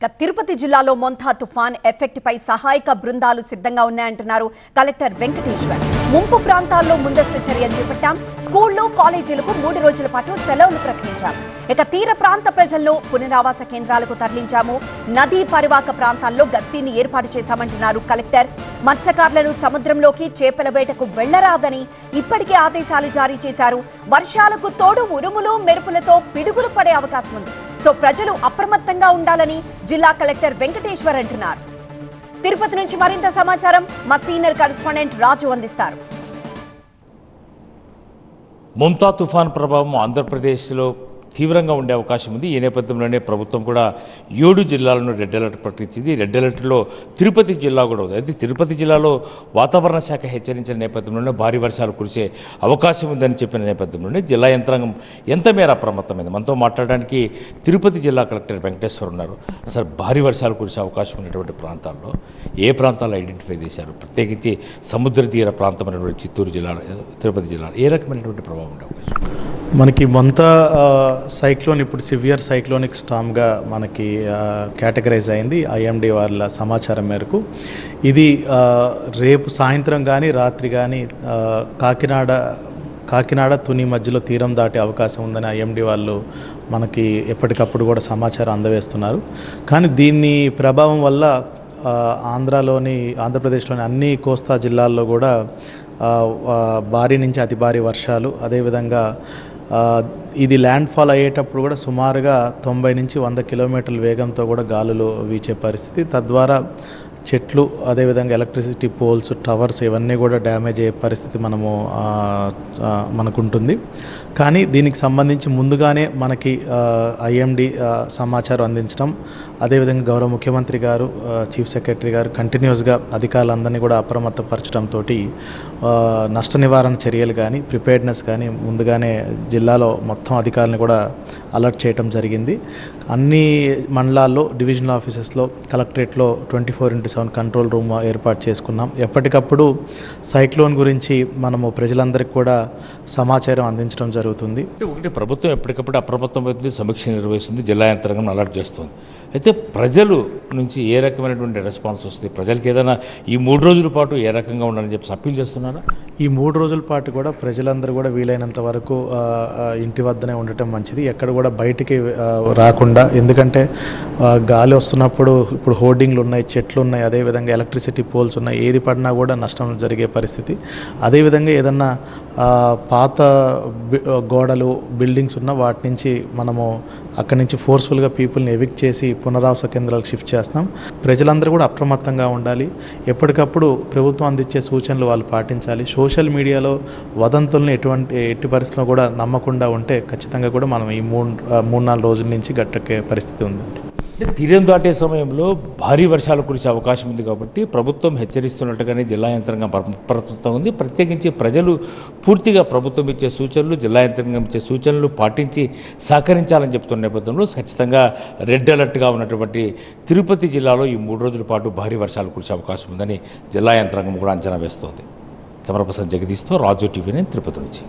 ఇక తిరుపతి జిల్లాలో మొంతా తుఫాన్ ఎఫెక్ట్ పై సహాయక బృందాలు సిద్ధంగా ఉన్నాయంటున్నారు కలెక్టర్ వెంకటేశ్వర్. ముంపు ప్రాంతాల్లో ముందస్తు చర్య చేపట్టాం. స్కూళ్ళు కాలేజీలకు మూడు రోజుల పాటు సెలవులు ప్రకటించాం. ఇక తీర ప్రాంత ప్రజలను పునరావాస కేంద్రాలకు తరలించాము. నదీ పరివాహక ప్రాంతాల్లో గస్తీని ఏర్పాటు చేశామంటున్నారు కలెక్టర్. మత్స్యకారులను సముద్రంలోకి చేపల వేటకు వెళ్ళరాదని ఇప్పటికే ఆదేశాలు జారీ చేశారు. వర్షాలకు తోడు ఉరుములు మెరుపులతో పిడుగులు పడే అవకాశం ఉంది. సో ప్రజలు అప్రమత్తంగా ఉండాలని జిల్లా కలెక్టర్ వెంకటేశ్వర్ అంటున్నారు. తిరుపతి నుంచి మరింత సమాచారం మా సీనియర్ కరెస్పాండెంట్ రాజు అందిస్తారు. ముంతా తుఫాన్ ప్రభావం ఆంధ్రప్రదేశ్లో తీవ్రంగా ఉండే అవకాశం ఉంది. ఈ నేపథ్యంలోనే ప్రభుత్వం కూడా ఏడు జిల్లాలను రెడ్ అలర్ట్ ప్రకటించింది. రెడ్ అలర్ట్లో తిరుపతి జిల్లా కూడా ఉంది. అయితే తిరుపతి జిల్లాలో వాతావరణ శాఖ హెచ్చరించిన నేపథ్యంలోనే భారీ వర్షాలు కురిసే అవకాశం ఉందని చెప్పిన నేపథ్యంలోనే జిల్లా యంత్రాంగం ఎంత మేర అప్రమత్తమైంది? మనతో మాట్లాడడానికి తిరుపతి జిల్లా కలెక్టర్ వెంకటేశ్వర్ ఉన్నారు. సార్ భారీ వర్షాలు కురిసే అవకాశం ఉన్నటువంటి ప్రాంతాల్లో ఏ ప్రాంతాలు ఐడెంటిఫై చేశారు? ప్రత్యేకించి సముద్ర తీర ప్రాంతమైనటువంటి చిత్తూరు జిల్లాలో తిరుపతి జిల్లాలో ఏ రకమైనటువంటి ప్రభావం ఉండవు మనకి మొంత సైక్లోన్ ఇప్పుడు సివియర్ సైక్లోనిక్ స్టామ్గా మనకి కేటగరైజ్ అయింది ఐఎండి వాళ్ళ సమాచారం మేరకు. ఇది రేపు సాయంత్రం కానీ రాత్రి కానీ కాకినాడ కాకినాడ తుని మధ్యలో తీరం దాటే అవకాశం ఉందని ఐఎండి వాళ్ళు మనకి ఎప్పటికప్పుడు కూడా సమాచారం అందవేస్తున్నారు కానీ దీన్ని ప్రభావం వల్ల ఆంధ్రాలోని ఆంధ్రప్రదేశ్లోని అన్ని కోస్తా జిల్లాల్లో కూడా భారీ నుంచి అతి భారీ వర్షాలు అదేవిధంగా ఇది ల్యాండ్ ఫాల్ అయ్యేటప్పుడు కూడా సుమారుగా తొంభై నుంచి వంద కిలోమీటర్ల వేగంతో కూడా గాలులు వీచే పరిస్థితి. తద్వారా చెట్లు అదేవిధంగా ఎలక్ట్రిసిటీ పోల్స్ టవర్స్ ఇవన్నీ కూడా డ్యామేజ్ అయ్యే పరిస్థితి మనము మనకుంటుంది. కానీ దీనికి సంబంధించి ముందుగానే మనకి ఐఎండి సమాచారం అందించడం అదేవిధంగా గౌరవ ముఖ్యమంత్రి గారు చీఫ్ సెక్రటరీ గారు కంటిన్యూస్గా అధికారులందరినీ కూడా అప్రమత్తపరచడంతో నష్ట నివారణ చర్యలు కానీ ప్రిపేర్డ్నెస్ కానీ ముందుగానే జిల్లాలో మొత్తం అధికారులను కూడా అలర్ట్ చేయడం జరిగింది. అన్ని మండలాల్లో డివిజనల్ ఆఫీసెస్లో కలెక్టరేట్లో twenty four into seven control room ఏర్పాటు చేసుకున్నాం. ఎప్పటికప్పుడు సైక్లోన్ గురించి మనము ప్రజలందరికీ కూడా సమాచారం అందించడం జరుగుతుంది. ఒకటి ప్రభుత్వం ఎప్పటికప్పుడు అప్రమత్తమవుతుంది సమీక్ష నిర్వహిస్తుంది జిల్లా యంత్రాంగం అలర్ట్ చేస్తుంది. అయితే ప్రజలు నుంచి ఏ రకమైనటువంటి రెస్పాన్స్ వస్తుంది? ప్రజలకు ఏదైనా ఈ మూడు రోజుల పాటు ఏ రకంగా ఉండాలని చెప్పి అప్పీల్ చేస్తున్నారా? ఈ మూడు రోజుల పాటు కూడా ప్రజలందరూ కూడా వీలైనంత వరకు ఇంటి వద్దనే ఉండటం మంచిది. ఎక్కడ కూడా బయటికి ఆ, కూడా. ఎందుకంటే గాలి వస్తున్నప్పుడు ఇప్పుడు హోర్డింగ్లు ఉన్నాయి చెట్లు ఉన్నాయి అదేవిధంగా ఎలక్ట్రిసిటీ పోల్స్ ఉన్నాయి ఏది పడినా కూడా నష్టం జరిగే పరిస్థితి. అదేవిధంగా ఏదన్నా పాత గోడలు బిల్డింగ్స్ ఉన్న వాటి నుంచి మనము అక్కడి నుంచి ఫోర్స్ఫుల్గా పీపుల్ని ఎవిక్ట్ చేసి పునరావాస కేంద్రాలకు షిఫ్ట్ చేస్తాం. ప్రజలందరూ కూడా అప్రమత్తంగా ఉండాలి. ఎప్పటికప్పుడు ప్రభుత్వం అందించే సూచనలు వాళ్ళు పాటించాలి. సోషల్ మీడియాలో వదంతుల్ని ఎటువంటి ఎట్టి పరిస్థితుల్లో కూడా నమ్మకుండా ఉంటే ఖచ్చితంగా కూడా మనం ఈ మూడు మూడు నాలుగు రోజుల నుంచి గట్టెక్కే పరిస్థితి ఉందండి. అంటే తీరం దాటే సమయంలో భారీ వర్షాలు కురిసే అవకాశం ఉంది కాబట్టి ప్రభుత్వం హెచ్చరిస్తున్నట్టుగానే జిల్లా యంత్రాంగం ప్రస్తుతం ప్రభుత్వం ఉంది. ప్రత్యేకించి ప్రజలు పూర్తిగా ప్రభుత్వం ఇచ్చే సూచనలు జిల్లా యంత్రాంగం ఇచ్చే సూచనలు పాటించి సహకరించాలని చెప్తున్న నేపథ్యంలో ఖచ్చితంగా రెడ్ అలర్ట్గా ఉన్నటువంటి తిరుపతి జిల్లాలో ఈ మూడు రోజుల పాటు భారీ వర్షాలు కురిసే అవకాశం ఉందని జిల్లా యంత్రాంగం కూడా అంచనా వేస్తోంది. కెమెరా పర్సన్ జగదీష్తో రాజు టీవీ తిరుపతి నుంచి.